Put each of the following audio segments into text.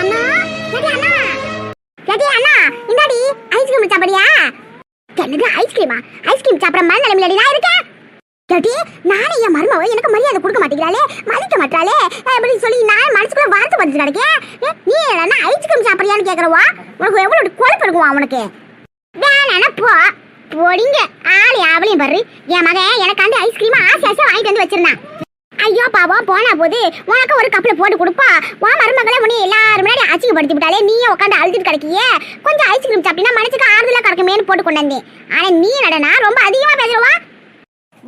அண்ணா கேட்டி அண்ணா கேட்டி அண்ணா இந்தாடி ice cream சாப்பிடியா என்னது ஐஸ்கிரீமா ice cream சாப்பிட மாதிரி நிலைமையில நான் இருக்கேன் கேட்டி நானே என் மருமவ எனக்கு மரியாதை கொடுக்க மாட்டேங்கிறாளே மதிக்க மாட்டாளே அப்படி சொல்லி நான் மனசுக்குள்ள வார்த்தை பதிச்சு கிடக்கேன் நீ என்ன ஐஸ்கிரீம் சாப்பிட்றியான்னு கேட்கறவா உனக்கு எவ்வளவு கொழுப்பு இருக்குவா உனக்கு? வேணானா போ போடிங்க. ஆளி அவளையும் பாரு. என் மகன் எனக்காண்டி ஐஸ்கிரீம் ஆசை ஆசை வாங்கிட்டு வந்து வச்சிருந்தான். ஐயோ பாவம் போனா போது. உனக்கு ஒரு கப்பில் போட்டு கொடுப்பா. உன் மருமகளே உன்னை எல்லாரும் முன்னாடி அச்சிக்கப்படுத்தி விட்டாலே நீயே உட்காந்து அழுதுட்டு கிடைக்கியே. கொஞ்சம் ஐஸ்கிரீம் சாப்பிட்டீங்கன்னா மனசுக்கு ஆறுதலாக கிடைக்குமேனு போட்டு கொண்டு வந்தேன். ஆனா நீ நடனா ரொம்ப அதிகமா பேசுறவா?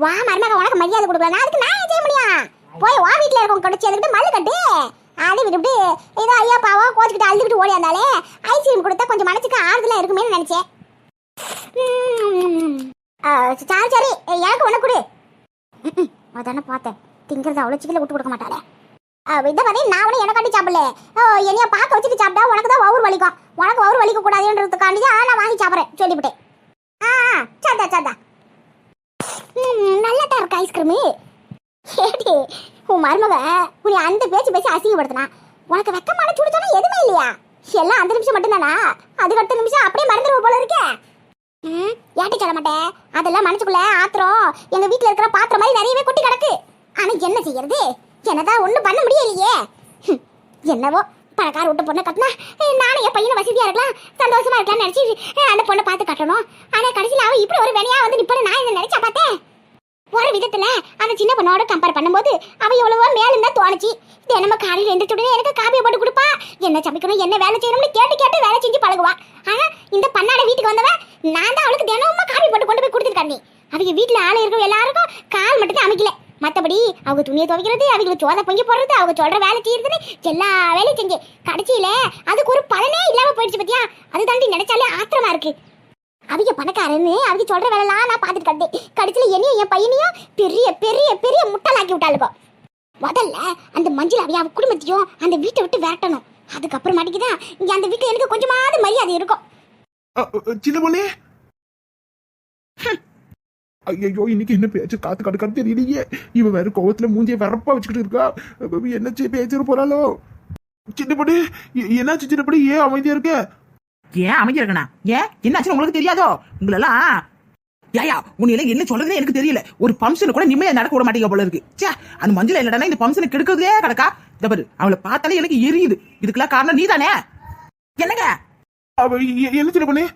வா மருமக உனக்கு மரியாதை கொடுக்கல அதுக்கு நான் செய்ய முடியும்? போய் வா வீட்டுல இருக்கவங்க கூட சேர்ந்துக்கிட்டு மல்லு கட்டு? அது விட்டுவிட்டு ஏதோ ஐயா பாவம் கோச்சுக்கிட்டு அழுதுகிட்டு ஓடி வந்தாலே ஐஸ்கிரீம் கொடுத்தா கொஞ்சம் மனசுக்கு ஆறுதலாக இருக்குமே நினைச்சேன். ஆ, சரி சரி. எனக்கு ஒன்று கொடு. ம்ம், அதானே பார்த்தேன். திங்கிறது அவ்வளோ சிக்கல விட்டு கொடுக்க மாட்டாளே. இதை பத்தி நான் உடனே எனக்காண்டி சாப்பிடல. ஓ, என்னைய பார்க்க வச்சுட்டு சாப்பிட்டா உனக்கு தான் ஒவ்வொரு வலிக்கும். உனக்கு ஒவ்வொரு வலிக்க கூடாதுன்றதுக்காண்டி தான் நான் வாங்கி சாப்பிட்றேன். சொல்லிவிட்டேன். ஆ ஆ, சாதா நல்லா தான் இருக்கு ஐஸ்கிரீமு. ஏடி உன் மருமக உன்னை அந்த பேச்சு பேசி அசிங்கப்படுத்தினா. உனக்கு வெக்கமான சுடுச்சானா எதுவுமே இல்லையா? எல்லாம் அந்த நிமிஷம் மட்டும்தானா? அதுக்கு அடுத்த நிமிஷம் அப்படியே மறந்துடுவ போல இருக்கே. ம் ஏட்டி சொல்ல மாட்டேன் அதெல்லாம் மனசுக்குள்ள ஆத்திரம். எங்க வீட்டில் இருக்கிற பாத்திரம் மாதிரி நிறையவே கொட்டி கிடக்கு. ஆனா என்ன செய்யறது? என்னதான் ஒண்ணும் பண்ண முடியலையே. என்னவோ பணக்கார விட்டு பொண்ணை கட்டினா நானும் என் பையனை வசதியா இருக்கலாம் சந்தோஷமா இருக்கலாம்னு நினைச்சு அந்த பொண்ணை பார்த்து கட்டணும். ஆனா கடைசியில் அவன் இப்படி ஒரு வேலையா வந்து நிப்பட நான் என்ன நினைச்சா பார்த்தேன் ஒரு விதத்துல அந்த சின்ன பொண்ணோட கம்பேர் பண்ணும்போது அவ எவ்வளவோ மேலும் தான் தோணுச்சு. தினமும் காலையில் எந்திரிச்ச உடனே எனக்கு காபியை போட்டு கொடுப்பா. என்ன சமைக்கணும் என்ன வேலை செய்யணும்னு கேட்டு கேட்டு வேலை செஞ்சு பழகுவா. ஆனா இந்த பண்ணாட வீட்டுக்கு வந்தவன் நான் தான் அவளுக்கு தினமும் காபி போட்டு கொண்டு போய் கொடுத்துருக்காண்டி அவங்க வீட்டில் ஆள் இருக்க எல்லாருக்கும் கால் மட்டும் தான் அமைக்கல. மத்தபடி அவங்க துணியை துவைக்கிறது அவங்களுக்கு சோத பொங்கி போடுறது அவங்க சொல்ற வேலை செய்யறதுன்னு எல்லா வேலையும் செஞ்சு கடைசியில அதுக்கு ஒரு பலனே இல்லாம போயிடுச்சு பத்தியா? அது தாண்டி நினைச்சாலே ஆத்திரமா இருக்கு. அவங்க பணக்காரன்னு அவங்க சொல்ற வேலைலாம் நான் பார்த்துட்டு கட்டேன் கடைசியில என்னையும் என் பையனையும் பெரிய பெரிய பெரிய முட்டாளாக்கி விட்டாளுக்கோ முதல்ல அந்த மஞ்சள் அவைய அவ குடும்பத்தையும் அந்த வீட்டை விட்டு விரட்டணும். அதுக்கப்புறமாட்டிக்கு தான் இங்க அந்த வீட்டுல எனக்கு கொஞ்சமாவது மரியாதை இருக்கும். சின்ன பொண்ணே. ஐயோ இன்னைக்கு என்ன பேச்சு காத்து கடுக்கான்னு தெரியலையே. இவ வேற கோவத்துல மூஞ்சிய வரப்பா வச்சுக்கிட்டு இருக்கா. என்ன பேச்சிட்டு போறாளோ? சின்ன பொண்ணு எ- என்னாச்சு சின்ன பொண்ணு ஏன் அமைதியா இருக்க? ஏன் அமைதியா இருக்கணா ஏன்? என்னாச்சுன்னு உங்களுக்கு தெரியாதோ? உங்களெல்லாம் ஏயா உன்னையில என்ன சொல்றதுன்னு எனக்கு தெரியல. ஒரு ஃபங்க்ஷன் கூட நிம்மதியா நடக்க விட மாட்டீங்க போல இருக்கு. ச்சே அந்த மஞ்சள் இல்லடா இந்த ஃபங்க்ஷனை கெடுக்கிறதே கிடக்கா இந்த பாரு அவளை பார்த்தாலே எனக்கு எரியுது. இதுக்கெல்லாம் காரணம் நீதானே? என்னங்க? அவ எ- என்ன சின்ன பொண்ணு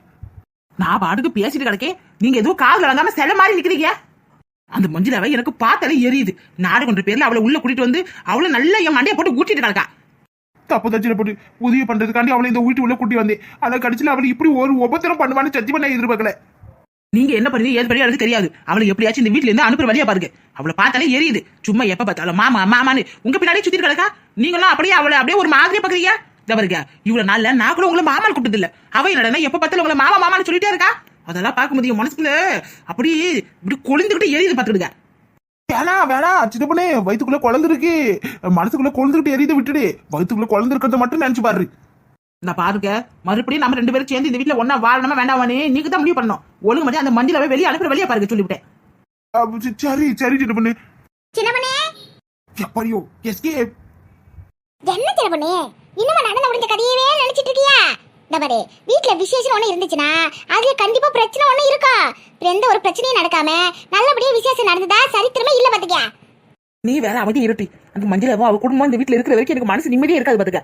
நான் பாட்டுக்கு பேசிட்டு கிடக்கேன். நீங்க எதுவும் காதுல வழங்காம சில மாதிரி நிக்கிறீங்க. அந்த மஞ்சளாவை எனக்கு பார்த்தாலே எரியுது. நாடகன்ற பேர்ல அவளை உள்ள கூட்டிட்டு வந்து அவளை நல்லா என் மண்டையை போட்டு ஊட்டிட்டு கிடக்கா. தப்பு சின்ன பொண்ணு உதவி பண்றதுக்காண்டி அவளை இந்த வீட்டு உள்ள கூட்டி வந்தேன். ஆனா கடைசியில அவள் இப்படி ஒரு உபத்திரம் பண்ணுவான்னு சத்தியமா நான் எதிர்பார்க்கல. நீங்க என்ன பண்ணி ஏது பண்ணி எனக்கு தெரியாது. அவளை எப்படியாச்சும் இந்த வீட்ல இருந்து அனுப்புற வழியா பாருங்க. அவளை பார்த்தாலே எரியுது. சும்மா எப்ப பார்த்தாலும் மாமா மாமான்னு உங்க பின்னாடியே சுத்திட்டு கிடக்கா? நீங்களும் அப்படியே அவளை அப்படியே ஒரு மாதிரி பாக்குறீங்க? பாருங்க இவ்வளவு நாள்ல நான் கூட உங்களை மாமான்னு கூப்பிட்டது இல்ல அவ என்னடா எப்ப பார்த்தாலும் உங்களை மாமா மாமான்னு சொல்லிட்டே இருக்கா? அதெல்லாம் பார்க்கும்போது என் மனசுக்குள்ள அப்படி இப்படி கொழுந்துகிட்டு எரியுது பாத்துக்கிடுங்க வேணா வேணா சின்ன பொண்ணே வயித்துக்குள்ள குழந்தை இருக்கு. மனசுக்குள்ள குழந்தைகிட்ட எரியுத விட்டுடு. வயித்துக்குள்ள குழந்தை இருக்கிறத மட்டும் நினைச்சு பாரு. இந்த பாருங்க மறுபடியும் நம்ம ரெண்டு பேரும் சேர்ந்து இந்த வீட்ல ஒன்னா வாழணுமா வேண்டாமான்னு நீங்க தான் முடிவு பண்ணணும். ஒழுங்கு மட்டும் அந்த மஞ்சளாவே வெளியே அனுப்புற வழியா பாருங்க சொல்லிவிட்டேன். சரி சரி சின்ன பொண்ணு. சின்ன பண்ணே. எப்படியோ எஸ்கே. என்ன சின்ன பண்ணே? இன்னும் நடந்து முடிஞ்ச கதையவே நினைச்சிட்டு இருக்கியா? இந்த பாரு வீட்ல விசேஷம் ஒண்ணு இருந்துச்சுன்னா அதுல கண்டிப்பா பிரச்சனை ஒண்ணு இருக்கும் எந்த ஒரு பிரச்சனையும் நடக்காம நல்லபடியா விசேஷம் நடந்ததா சரித்திரமே இல்ல பாத்துக்கியா? நீ வேற அவதி இருட்டி. அந்த மஞ்சள் அவ குடும்பம் இந்த வீட்ல இருக்கிற வரைக்கும் எனக்கு மனசு நிம்மதியே இருக்காது பாத்துக்க.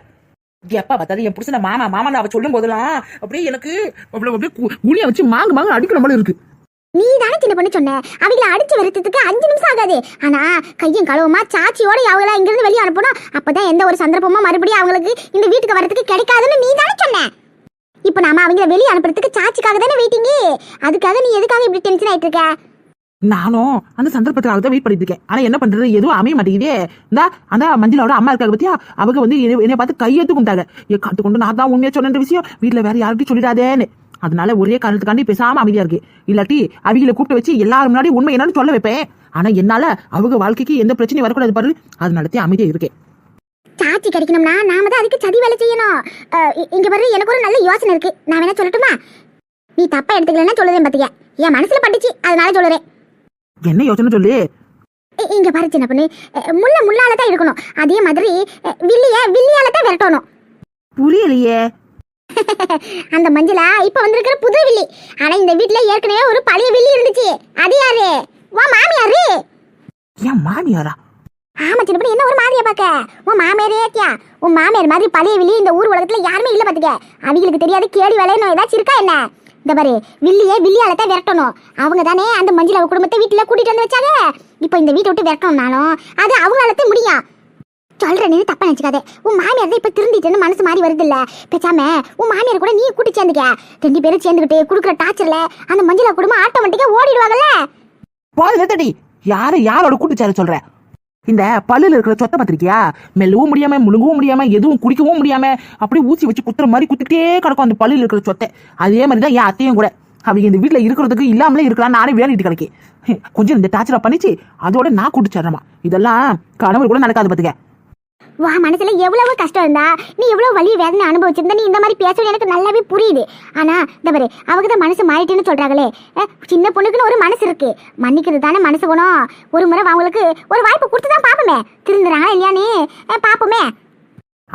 எப்பா பார்த்தாலும் என் புருஷன மாமா மாமான்னு அவ சொல்லும் போதெல்லாம் அப்படியே எனக்கு அப்படியே கு- குனிய வச்சு மாங்கு மாங்கு அடிக்கிற மாதிரி இருக்கு. நீ தானே சின்ன பண்ணி சொன்ன. அவங்கள அடிச்சு வருத்தத்துக்கு அஞ்சு நிமிஷம் ஆகாது. ஆனா கையும் களவுமா சாட்சியோட அவங்கள இங்க இருந்து வெளியே அனுப்பணும் அப்பதான் எந்த ஒரு சந்தர்ப்பமும் மறுபடியும் அவங்களுக்கு இந்த வீட்டுக்கு வரதுக்கு கிடைக்காதுன்னு நீ தானே சொன்ன. இப்போ நாம அவங்கள வெளியே அனுப்புறதுக்கு சாட்சிக்காக தானே வெயிட்டிங்க அதுக்காக நீ எதுக்காக இப்படி டென்ஷன் ஆயிட்டு இருக்க நானும் அந்த சந்தர்ப்பத்துக்காக தான் வெயிட் பண்ணிட்டு இருக்கேன். ஆனா என்ன பண்றது? எதுவும் அமைய மாட்டேங்குதே. இந்த அந்த மஞ்சளோட அம்மா இருக்காங்க பத்தியா? அவங்க வந்து என்னை- பார்த்து கையெடுத்து கும்பிட்டாங்க. ஏ காத்து கொண்டு நான் தான் உண்மையா சொன்ன விஷயம் வீட்டுல வேற யார்கிட்டயும் சொல்லிடாதேன்னு. அதனால ஒரே காரணத்துக்காண்டி பேசாம அமைதியா இருக்கு. இல்லாட்டி அவங்கள கூப்பிட்டு வச்சு எல்லாரும் முன்னாடி உண்மை என்னன்னு சொல்ல வைப்பேன். ஆனா என்னால அவங்க வாழ்க்கைக்கு எந்த பிரச்சனையும் வரக்கூடாது பாரு. அதனாலதான் அமைதியா இருக்கேன். சாட்சி கிடைக்கணும்னா நாம தான் அதுக்கு சதி வேலை செய்யணும். இங்க பாரு எனக்கு ஒரு நல்ல யோசனை இருக்கு. நான் வேணா சொல்லட்டுமா? நீ தப்பா எடுத்துக்கலன்னா சொல்லுதேன் பாத்தியா? என் மனசுல பட்டுச்சு அதனால சொல்லுறேன். என்ன யோசனை சொல்லு? இங்க பாரு சின்ன பொண்ணு. முள்ள முள்ளால தான் இருக்கணும். அதே மாதிரி வில்லிய வில்லியால தான் விரட்டணும். புரியலையே. அந்த மஞ்சளா இப்ப வந்திருக்கிற புது வில்லி. ஆனா இந்த வீட்ல ஏற்கனவே ஒரு பழைய வில்லி இருந்துச்சு. அது யாரு? உன் மாமியாரு? ஏன் மாமியாரா? ஆமா சின்ன பொண்ணு என்ன ஒரு மாதிரியா பாக்க? உன் மாமியாரே ஏத்தியா உன் மாமியார் மாதிரி பழைய வில்லி இந்த ஊர் உலகத்துல யாருமே இல்ல பாத்துக்க. அவங்களுக்கு தெரியாது கேடி வேலைன்னு ஏதாச்சும் இருக்கா என்ன? இந்த பாரு வில்லியே வில்லியால தான் விரட்டணும். அவங்க தானே அந்த மஞ்சள் அவ குடும்பத்தை வீட்டுல கூட்டிட்டு வந்து வச்சாங்க. இப்போ இந்த வீட்டை விட்டு விரட்டணும்னாலும் அது அவங்களால தான் முடியும். சொல்ற நீ தப்பா நினைச்சுக்காத. உன் மாமியார் தான் இப்ப திருந்திட்டேன்னு மனசு மாறி வருது இல்ல பேசாம உன் மாமியார் கூட நீ கூட்டி சேர்ந்துக்க. ரெண்டு பேரும் சேர்ந்துக்கிட்டு கொடுக்குற டார்ச்சர்ல அந்த மஞ்சள் குடும்பம் ஆட்டோமேட்டிக்கா ஓடிடுவாங்கல்ல. போது நிறுத்தடி. யாரு யாரோட கூட்டுச்சாரு சொல்ற? இந்த பல்லுல இருக்கிற சொத்தை பார்த்திருக்கியா? மெல்லவும் முடியாம முழுங்கவும் முடியாம எதுவும் குடிக்கவும் முடியாம அப்படியே ஊசி வச்சு குத்துற மாதிரி குத்திட்டே கிடக்கும் அந்த பல்லுல இருக்கிற சொத்தை. அதே மாதிரி தான் என் அத்தையும் கூட. அவங்க இந்த வீட்டில் இருக்கிறதுக்கு இல்லாமலே இருக்கலாம் நானே வேலைட்டு கிடைக்கேன். கொஞ்சம் இந்த டார்ச்சரை பண்ணிச்சு அதோட நான் குடிச்சிடுறேம்மா இதெல்லாம் கனவு கூட நடக்காது பார்த்துக்க. வா மனசுல எவ்வளவு கஷ்டம் இருந்தா நீ எவ்வளவு வலி வேதனை அனுபவிச்சிருந்தா நீ இந்த மாதிரி பேசுறது எனக்கு நல்லாவே புரியுது. ஆனா இந்த பாரு அவங்க தான் மனசு மாறிட்டுன்னு சொல்றாங்களே. சின்ன பொண்ணுக்குன்னு ஒரு மனசு இருக்கு. மன்னிக்கிறது தானே மனசு குணம். ஒரு முறை அவங்களுக்கு ஒரு வாய்ப்பு கொடுத்து தான் பாப்போமே திருந்துறாங்களா இல்லையானே நீ பாப்போமே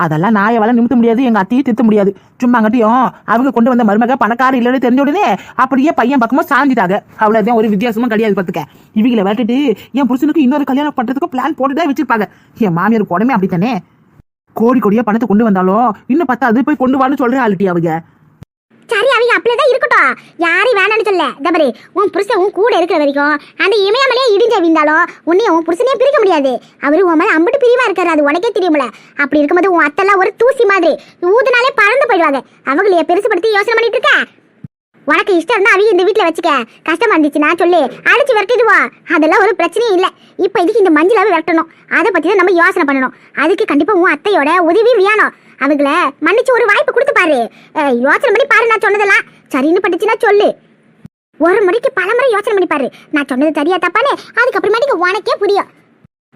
அதெல்லாம் நான் நிமித்த முடியாது எங்க அத்தையும் திருத்த முடியாது. சும்மா அங்கட்டியும் அவங்க கொண்டு வந்த மருமக பணக்கார இல்லைன்னு தெரிஞ்ச உடனே அப்படியே பையன் பக்கமா சாஞ்சிட்டாங்க. அவ்வளவுதான் ஒரு வித்தியாசமும் கிடையாது பாத்துக்க இவங்களை விட்டுட்டு என் புருஷனுக்கு இன்னொரு கல்யாணம் பண்றதுக்கு பிளான் போட்டுதான் வச்சிருப்பாங்க. என் மாமியார் உடனே அப்படித்தானே? கோடி கோடியா பணத்தை கொண்டு வந்தாலும் இன்னும் பத்தாது போய் கொண்டு வான்னு சொல்றேன் ஆளுட்டி அவங்க. சரி அவங்க அப்படியேதான் இருக்கட்டும். யாரையும் வேணாம்னு சொல்ல தபரி உன் புருஷன் உன் கூட இருக்கிற வரைக்கும் அந்த இமயமலையே இடிஞ்ச விழுந்தாலும் உன்னையும் உன் புருஷனையும் பிரிக்க முடியாது. அவரு உன் மேல அம்பிட்டு பிரிவா இருக்காரு அது உனக்கே தெரியும்ல. அப்படி இருக்கும்போது உன் அத்தெல்லாம் ஒரு தூசி மாதிரி ஊதுனாலே பறந்து போயிடுவாங்க. அவங்களைய பெருசுபடுத்தி யோசனை பண்ணிட்டு இருக்க? உனக்கு இஷ்டம் இருந்தா அவங்க இந்த வீட்டில் வச்சுக்க. கஷ்டமா இருந்துச்சுன்னா சொல்லு. அடிச்சு விரட்டிடுவா. அதெல்லாம் ஒரு பிரச்சனையும் இல்ல. இப்ப இதுக்கு இந்த மஞ்சளாவே விரட்டணும். அதை பத்தி தான் நம்ம யோசனை பண்ணணும். அதுக்கு கண்டிப்பா உன் அத்தையோட உதவி வேணும். அவங்கள மன்னிச்சு ஒரு வாய்ப்பு கொடுத்து பாரு. யோசனை பண்ணி பாரு நான் சொன்னதெல்லாம். சரின்னு பட்டுச்சுன்னா சொல்லு. ஒரு முறைக்கு பல முறை யோசனை பண்ணி பாரு. நான் சொன்னது சரியா தப்பானே அதுக்கப்புறமேட்டுக்கு உனக்கே புரியும்.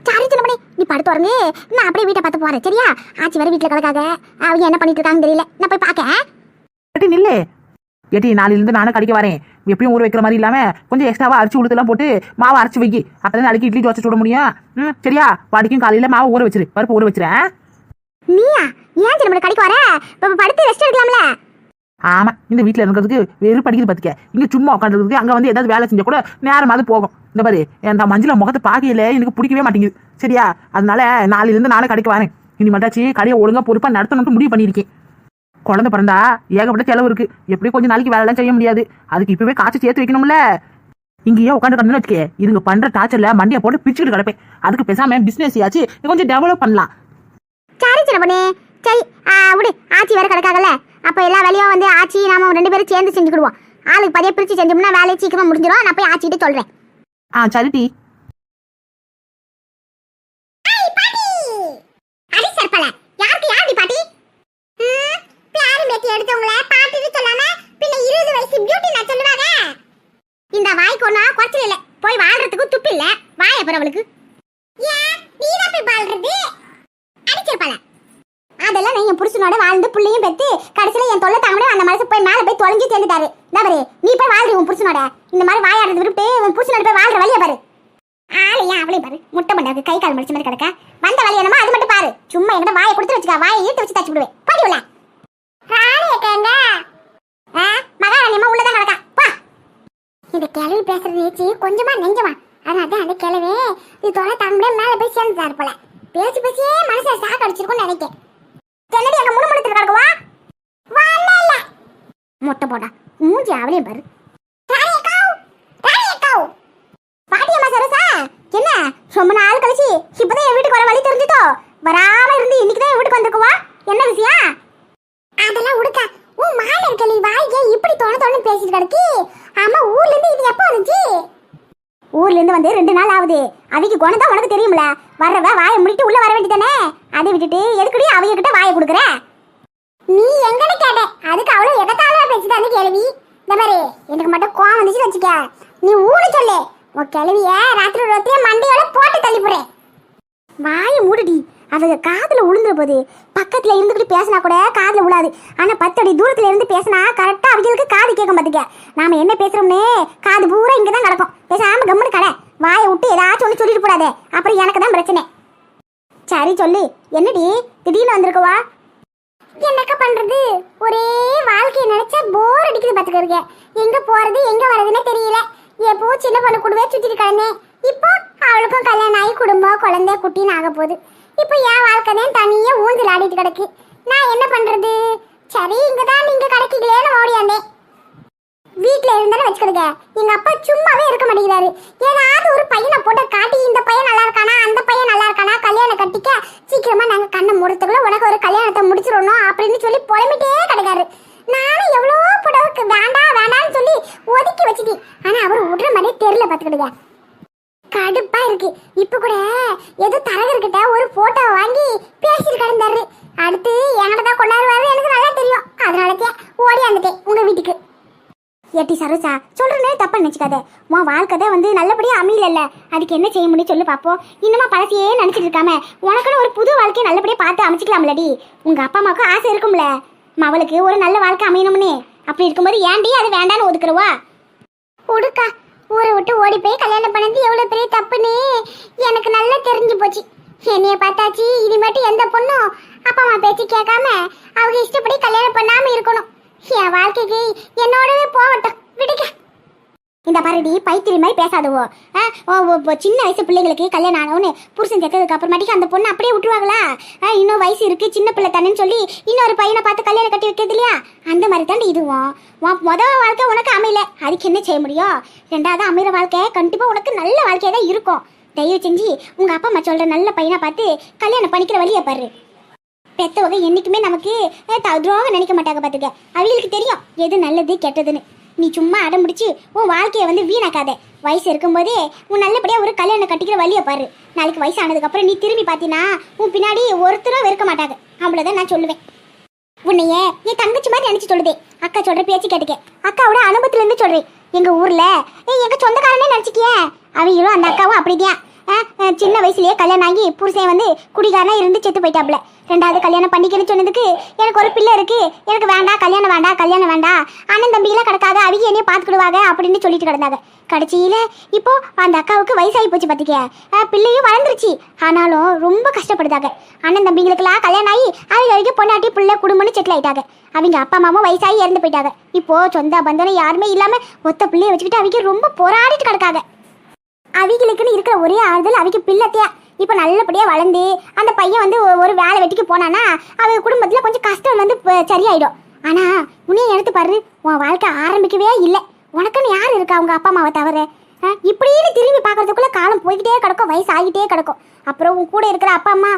சரி சின்னமணி நீ படுத்து வரங்க நான் அப்படியே வீட்டை பார்த்து போறேன் சரியா? ஆச்சி வர வீட்டில் கிடக்காக அவங்க என்ன பண்ணிட்டு இருக்காங்கன்னு தெரியல. நான் போய் பார்க்க நில்லு. ஏட்டி நாளையில இருந்து நானும் கடிக்க வரேன். எப்பயும் ஊற வைக்கிற மாதிரி இல்லாம கொஞ்சம் எக்ஸ்ட்ராவா அரைச்சு உளுத்தெல்லாம் போட்டு மாவு அரைச்சு வைக்கி அப்பதான் நாளைக்கு இட்லி தோசை சுட முடியும். ம் சரியா? வாடிக்கும் காலையில மாவு ஊற வச்சிரு. பருப்பு ஊற வச்சிரேன் நீயா? ஏன் சின்ன கடைக்கு வர? படுத்து ரெஸ்ட் எடுக்கலாம்ல? ஆமா இந்த வீட்ல இருக்கிறதுக்கு வெறும் படிக்கிறது பாத்துக்க. இங்க சும்மா உட்காந்துருக்கு அங்க வந்து ஏதாவது வேலை செஞ்சா கூட நேரமாவது போகும். இந்த பாரு அந்த மஞ்சள முகத்தை பார்க்கையில எனக்கு பிடிக்கவே மாட்டேங்குது. சரியா? அதனால நாளையில இருந்து நானே கடைக்கு வரேன். இனி மட்டாச்சு கடையை ஒழுங்கா பொறுப்பா நடத்தணும்னு முடிவு பண்ணியிருக்கேன். குழந்தை பிறந்தா ஏகப்பட்ட செலவு இருக்கு. எப்படி கொஞ்சம் நாளைக்கு வேலைலாம் செய்ய முடியாது? அதுக்கு இப்பவே காசு சேர்த்து வைக்கணும்ல? இங்கேயே உட்காந்து கிடந்துன்னு வச்சுக்க இதுங்க பண்ற டார்ச்சர்ல மண்டியை போட்டு பிச்சுக்கிட்டு கிடப்பேன். அதுக்கு பேசாம பிசினஸ் ஆச்சு கொஞ்சம் டெவலப் பண்ணலாம். சரி சின்ன பொண்ணு சரி விடு. ஆச்சி வேற கிடக்காகல அப்ப எல்லா வேலையும் வந்து ஆச்சி நாம ரெண்டு பேரும் சேர்ந்து செஞ்சுக்கிடுவோம். ஆளுக்கு பதியா பிரிச்சு செஞ்சோம்னா வேலையை சீக்கிரமா முடிஞ்சிடும் நான் போய் ஆச்சிக்கிட்ட சொல்றேன். ஆ சரி டி அடி சர்ப்பல யாருக்கு யாருடி பாட்டி பிளாரி மேத்தி எடுத்தவங்கள பாட்டின்னு சொல்லாம பின்ன இருபது வயசு பியூட்டி நான் சொல்லுவாங்க இந்த வாய்க்கு ஒண்ணா குறைச்சல் இல்ல போய் வாழ்றதுக்கு துப்பு இல்ல வாய அவளுக்கு ஏன் நீ தான் போய் வாழ்றது அடிச்சிருப்பாள அதெல்லாம் நான் என் புருஷனோட வாழ்ந்து புள்ளையும் பெத்து கடைசியில என் தொல்லை தாங்க அந்த மனசு போய் மேல போய் சேர்ந்துட்டாரு நீ போய் வாழ்றி உன் புருஷனோட. இந்த மாதிரி வாயாடுறது விட்டு உன் புருஷனோட போய் வாழ்ற வழியை பாரு. ஆளையா அவளே பாரு. முட்டை பண்ணாக்கு கை கால் முடிச்ச மாதிரி கிடக்க. வந்த வழி என்னமோ அது மட்டும் பாரு. சும்மா என்கிட்ட வாயை கொடுத்து வச்சுக்கா. வாயை ஈட்டு வச்சு தச்சு விடுவேன். போடி உள்ள. மகாராணியம்மா உள்ளதான் கிடக்கா பா. இந்த கிழவி பேசுறது ஏச்சி கொஞ்சமா நெஞ்சமா அதான் தான் அந்த கிழவி. இது தொலை தாங்க மேல போய் சேர்ந்துட்டாரு போல. பேசி பேசியே மனசை சாக்க அடிச்சிருக்கும்னு நினைக்கிறேன் என்னடி அங்க முணுமுணுத்துல கிடக்குவா மொட்டை போடா. மூஞ்சி அவளே பாரு. அக்காவ் பாட்டியம்மா சரோசா என்ன? ரொம்ப நாள் கழிச்சு இப்பதான் என் வீட்டுக்கு வர வழி தெரிஞ்சுதோ? வராம இருந்து இன்னைக்கு தான் வீட்டுக்கு வந்திருக்குவா? என்ன விஷயம்? அதெல்லாம் உடுக்க. உன் மாநில்கள் நீ வாய்க்கு இப்படி தோண தோணு பேசிட்டு கிடக்கி? ஆமா ஊர்ல இருந்து இது எப்போ வந்துச்சு? ஊர்ல இருந்து வந்து ரெண்டு நாள் ஆகுது. அதுக்கு குணம் தான் உனக்கு தெரியும்ல. வர்றவ வாயை முடிட்டு உள்ள வர வேண்டியதானே? அதை விட்டுட்டு எதுக்குடி அவங்க கிட்ட வாயை கொடுக்குற நீ எங்கன்னு கேட்ட அதுக்கு அவ்வளவு எகத்தால பேசிட்டு அந்த கேள்வி இந்த மாதிரி எனக்கு மட்டும் கோவம் வந்துச்சு வச்சுக்க. நீ ஊடு சொல்லு. உன் கிளவிய ராத்திரி ராத்திரியா மண்டையோட போட்டு தள்ளி போறேன் வாயை மூடுடி. அவங்க காதுல உளுந்துற போது பக்கத்துல இருந்துக்கிட்டு பேசினா கூட காதில் விழாது ஆனா பத்து அடி தூரத்துல இருந்து பேசினா கரெக்டாக அவங்களுக்கு காது கேட்கும் பாத்துக்க. நாம என்ன பேசுறோம்னே காது பூரா இங்கதான் கிடக்கும் பேசாம கம்முன்னு கடை. வாயை விட்டு ஏதாச்சும் ஒன்று சொல்லிட்டு போடாதே. அப்புறம் எனக்கு தான் பிரச்சனை. சரி சொல்லு. என்னடி? திடீர்னு வந்திருக்கவா? என்னக்கா பண்றது? ஒரே வாழ்க்கையை நினைச்சா போர் அடிக்குது பாத்துக்கிறீங்க எங்க போறது எங்க வர்றதுன்னு தெரியல. எப்போ சின்ன பொண்ணு கூடவே சுத்திட்டு கிடந்தேன் இப்போ அவளுக்கும் கல்யாணம் ஆகி குடும்பம் குழந்தை குட்டின்னு ஆக போகுது. இப்போ என் வாழ்க்கை தான் தனியா ஊஞ்சல் கிடக்கு. நான் என்ன பண்றது? சரி இங்க தான் நீங்க கிடைக்கீங்களேன்னு ஓடியாந்தேன் வீட்ல இருந்தாலும் வச்சுக்கிடுங்க எங்க அப்பா சும்மாவே இருக்க மாட்டேங்கிறாரு. ஏதாவது ஒரு பையனை போட்டு காட்டி இந்த பையன் நல்லா இருக்கானா அந்த பையன் நல்லா இருக்கானா கல்யாணம் கட்டிக்க சீக்கிரமா நாங்க கண்ணை மூடத்துக்குள்ள உனக்கு ஒரு கல்யாணத்தை முடிச்சிடணும் அப்படின்னு சொல்லி புலம்பிட்டே கிடக்காரு. நானும் எவ்வளோ புடவுக்கு வேண்டாம் வேண்டாம்னு சொல்லி ஒதுக்கி வச்சுட்டேன். ஆனா அவர் விடுற மாதிரி தெரியல பாத்துக்கிடுங்க கடுப்பா இருக்கு. இப்ப கூட ஏதோ தரகர்கிட்ட ஒரு போட்டோ வாங்கி பேசிட்டு கிடந்தாரு. அடுத்து என்கிட்ட தான் கொண்டாடுவாரு. எனக்கு நல்லா தெரியும். அதனாலதான் ஓடி வந்துட்டேன் உங்க வீட்டுக்கு. எட்டி சரோசா சொல்றேனே தப்பா நினச்சிக்காத. உன் வாழ்க்கை தான் வந்து நல்லபடியாக அமையல அதுக்கு என்ன செய்ய முடியும் சொல்லு பார்ப்போம் இன்னுமா பழசையே நினச்சிட்டு இருக்காம உனக்குன்னு ஒரு புது வாழ்க்கையை நல்லபடியாக பார்த்து அமைச்சிக்கலாம்லடி. உங்கள் அப்பா அம்மாவுக்கும் ஆசை இருக்கும்ல. மவளுக்கு ஒரு நல்ல வாழ்க்கை அமையணும்னு. அப்படி இருக்கும்போது ஏன்டி அது வேண்டான்னு ஒதுக்குறவா? உடுக்கா ஊரை விட்டு ஓடி போய் கல்யாணம் பண்ணது எவ்வளோ பெரிய தப்புன்னு எனக்கு நல்லா தெரிஞ்சு போச்சு. என்னைய பார்த்தாச்சு இனிமேட்டு எந்த பொண்ணும் அப்பா அம்மா பேச்சு கேட்காம அவங்க இஷ்டப்படி கல்யாணம் பண்ணாமல் இருக்கணும். என் வாழ்க்கைக்கு என்னோடவே போகட்டும். விடுங்க. இந்த பாருடி பைத்திரி மாதிரி பேசாதவோ. ஆ, ஓ, ஓ, ஓ, சின்ன வயசு பிள்ளைங்களுக்கு கல்யாணம் ஆனவனு புருஷன் சேர்த்ததுக்கு அப்புறமாட்டிக்கு அந்த பொண்ணு அப்படியே விட்டுருவாங்களா? இன்னும் வயசு இருக்கு சின்ன பிள்ளை தானேன்னு சொல்லி இன்னொரு பையனை பார்த்து கல்யாணம் கட்டி வைக்கிறது இல்லையா? அந்த மாதிரி தாண்டி இதுவும். முதல் வாழ்க்கை உனக்கு அமையல. அதுக்கு என்ன செய்ய முடியும்? ரெண்டாவது அமைகிற வாழ்க்கை கண்டிப்பா உனக்கு நல்ல வாழ்க்கையா தான் இருக்கும். தயவு செஞ்சு உங்க அப்பா அம்மா சொல்ற நல்ல பையனை பார்த்து கல்யாணம் பண்ணிக்கிற வழியை பாரு. பெத்தவங்க என்னைக்குமே நமக்கு துரோகம் நினைக்க மாட்டாங்க பார்த்துக்க அவங்களுக்கு தெரியும் எது நல்லது கெட்டதுன்னு. நீ சும்மா அடம் முடிச்சு உன் வாழ்க்கையை வந்து வீணாக்காத. வயசு இருக்கும்போதே உன் நல்லபடியாக ஒரு கல்யாணம் கட்டிக்கிற வழியை பாரு. நாளைக்கு வயசு ஆனதுக்கப்புறம் நீ திரும்பி பார்த்தீங்கன்னா உன் பின்னாடி ஒருத்தரும் வெறுக்க மாட்டாங்க. அவ்வளோதான் நான் சொல்லுவேன். உன்னைய என் தங்கச்சி மாதிரி நினச்சி சொல்லுதே. அக்கா சொல்கிற பேச்சு கேட்டுக்க. அக்காவோட அனுபவத்துலேருந்து சொல்கிறேன் எங்கள் ஊரில் எங்கள் சொந்தக்காரனே நினச்சிக்கியே. அவங்களும் அந்த அக்காவும் அப்படிதான் சின்ன வயசுலயே கல்யாணம் ஆகி புருஷன் வந்து குடிகாரனா இருந்து செத்து போயிட்டாப்ல ரெண்டாவது கல்யாணம் பண்ணிக்கன்னு சொன்னதுக்கு எனக்கு ஒரு பிள்ளை இருக்கு. எனக்கு வேண்டாம் கல்யாணம் வேண்டாம் கல்யாணம் வேண்டாம். அண்ணன் தம்பியெல்லாம் கிடக்காத அவங்க என்னைய பார்த்துக்கிடுவாங்க அப்படின்னு சொல்லிட்டு கிடந்தாங்க. கடைசியில இப்போ அந்த அக்காவுக்கு வயசாகி போச்சு பார்த்துக்க பிள்ளையும் வளர்ந்துருச்சு. ஆனாலும் ரொம்ப கஷ்டப்படுதாங்க. அண்ணன் தம்பிங்களுக்கெல்லாம் கல்யாணம் ஆகி அது வரைக்கும் பொண்ணாட்டி பிள்ளை குடும்பம்னு செட்டில் ஆயிட்டாங்க. அவங்க அப்பா அம்மாவும் வயசாகி இறந்து போயிட்டாங்க. இப்போ சொந்த பந்தனம் யாருமே இல்லாம ஒத்த பிள்ளைய வச்சுக்கிட்டு அவங்க ரொம்ப போராடிட்டு கிடக்காங்க. அவிகளுக்குன்னு இருக்கிற ஒரே ஆறுதல் அவங்க பிள்ளைத்தையா இப்போ நல்லபடியாக வளர்ந்து அந்த பையன் வந்து ஒரு வேலை வெட்டிக்கு போனானா அவங்க குடும்பத்தில் கொஞ்சம் கஷ்டம் வந்து சரியாயிடும். ஆனால் உன்னையும் எடுத்து பாரு உன் வாழ்க்கை ஆரம்பிக்கவே இல்லை. உனக்குன்னு யார் இருக்கா அவங்க அப்பா அம்மாவை தவிர? இப்படின்னு திரும்பி பார்க்கறதுக்குள்ளே காலம் போய்கிட்டே கிடக்கும் வயசு ஆகிட்டே கிடக்கும். அப்புறம் உன் கூட இருக்கிற அப்பா அம்மா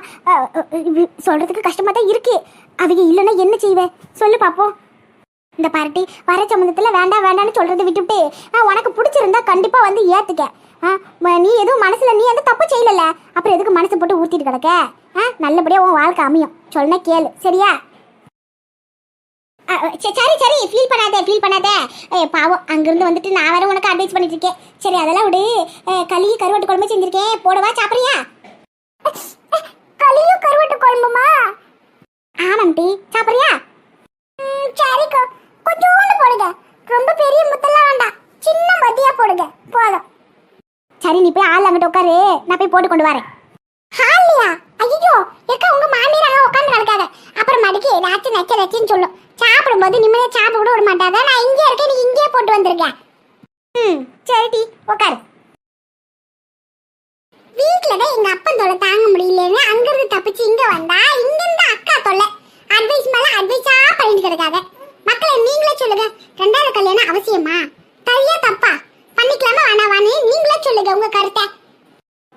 சொல்கிறதுக்கு கஷ்டமாக தான் இருக்கு. அவங்க இல்லைன்னா என்ன செய்வேன் சொல்லு பார்ப்போம் இந்த பார்ட்டி வர சம்மந்தத்தில் வேண்டாம் வேண்டாம்னு சொல்கிறத விட்டுவிட்டு ஆ, உனக்கு பிடிச்சிருந்தா கண்டிப்பாக வந்து ஏற்றுக்க நீ எதுவும் மனசில் நீ எந்த தப்பு செய்யலல்ல. அப்புறம் எதுக்கு மனசு போட்டு ஊற்றிட்டு கிடக்க? ஆ, நல்லபடியாக உன் வாழ்க்கை அமையும். சொன்ன கேளு. சரியா? ஆ, சரி சரி, சரி. ஃபீல் பண்ணாதே ஃபீல் பண்ணாதே. ஏ பாவம். அங்கேருந்து வந்துட்டு நான் வேற உனக்கு அட்வைஸ் பண்ணிட்டு இருக்கேன். சரி அதெல்லாம் விடு. களி கருவாட்டு குழம்பு செஞ்சிருக்கேன். போடவா சாப்பிட்றியா களியும் கருவாட்டு குழம்புமா ஆமாம் டி சாப்பிடுறியா சரிக்கா கொஞ்சோண்டு போடுங்க ரொம்ப பெரிய முத்தெல்லாம் வேண்டாம் சின்ன மதியா போடுங்க போதும் சரி நீ போய் ஆள் அங்கிட்ட உட்காரு. நான் போய் போட்டு கொண்டு வரேன். ஹாலியா ஐயோ எக்கா உங்க மாமியார் அங்க உட்காந்து கிடக்காத அப்புறம் மடிக்கு ஏதாச்சும் நச்ச நச்சுன்னு சொல்லும். சாப்பிடும்போது நிம்மதியா சாப்பிட கூட விட மாட்டாங்க நான் இங்கே இருக்கேன் நீ இங்கேயே போட்டு வந்திருக்கேன் ம் சரி டி உட்காரு. வீட்ல தான் எங்க அப்பன் தொலை தாங்க முடியலன்னு அங்கேருந்து தப்பிச்சு இங்க வந்தா இங்கிருந்து அக்கா தொல்லை. அட்வைஸ் மேல அட்வைஸா பண்ணிட்டு கிடக்காத. மக்களை நீங்களே சொல்லுங்க. ரெண்டாவது கல்யாணம் அவசியமா சரியா தப்பா பண்ணிக்கலாமா வேணாவான்னு நீங்களே சொல்லுங்க உங்க கருத்தை.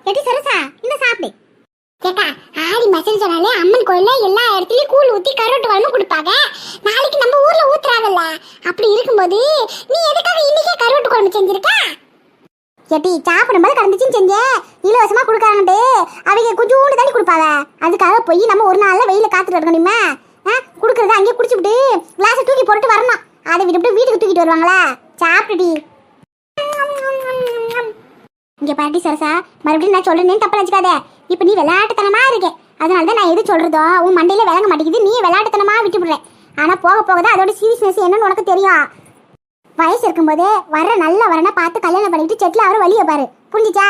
எடி சரசா? இந்த சாப்பிடு. கேக்கா ஆடி மசன் சொன்னாலே அம்மன் கோயில்ல எல்லா இடத்துலயும் கூழ் ஊத்தி கருவாட்டு வரணும் கொடுப்பாங்க. நாளைக்கு நம்ம ஊர்ல ஊத்துறாங்கல்ல. அப்படி இருக்கும்போது நீ எதுக்காக இன்னைக்கே கருவாட்டு குழம்பு செஞ்சிருக்க? எட்டி சாப்பிடும்போது கடந்துச்சுன்னு செஞ்சேன் இலவசமா கொடுக்குறாங்கட்டு அவங்க கொஞ்சோண்டு தண்ணி கொடுப்பாங்க அதுக்காக போய் நம்ம ஒரு நாள்ல வெயில காத்துட்டு இருக்கணுமே ஆ அங்கேயே குடிச்சுட்டு கிளாஸை தூக்கி போட்டு வரணும். அதை விட்டுவிட்டு வீட்டுக்கு தூக்கிட்டு வருவாங்களா? சாப்பிட்டுடி இங்க பாட்டி சரசா மறுபடியும் நான் சொல்றேன்னு தப்பா நினைச்சுக்காத. இப்போ நீ விளையாட்டுத்தனமா இருக்கே. அதனால தான் நான் எது சொல்றதோ உன் மண்டையில விளங்க மாட்டேங்குது நீ விளையாட்டுத்தனமா விட்டு விடுற ஆனா போக போக தான் அதோட சீரியஸ்னஸ் என்னன்னு உனக்கு தெரியும். வயசு இருக்கும்போது வர்ற நல்ல வரனை பார்த்து கல்யாணம் பண்ணிட்டு செட்டில் அவரை வழியை பாரு. புரிஞ்சுச்சா?